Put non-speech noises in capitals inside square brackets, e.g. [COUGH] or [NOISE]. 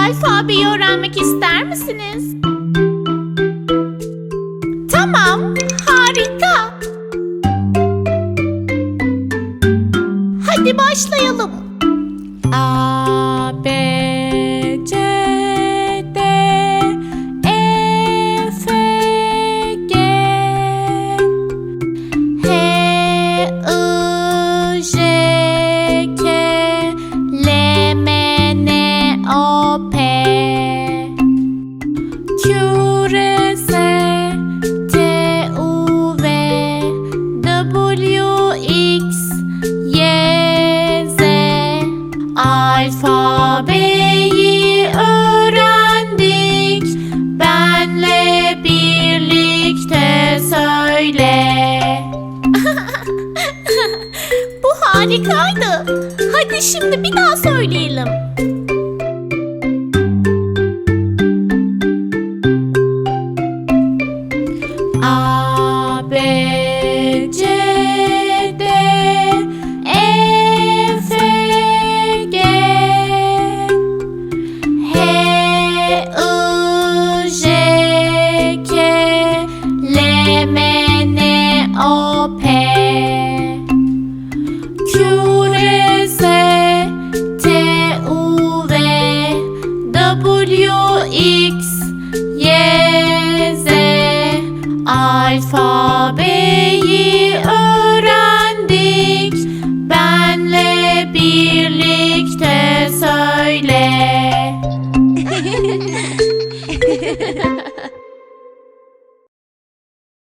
alfabeyi öğrenmek ister misiniz? Tamam, harika. Hadi başlayalım. Alfabeyi öğrendik Benle birlikte söyle [LAUGHS] Bu harikaydı. Hadi şimdi bir daha söyleyelim. X, Y, Z Alfabeyi öğrendik. Benle birlikte söyle [LAUGHS]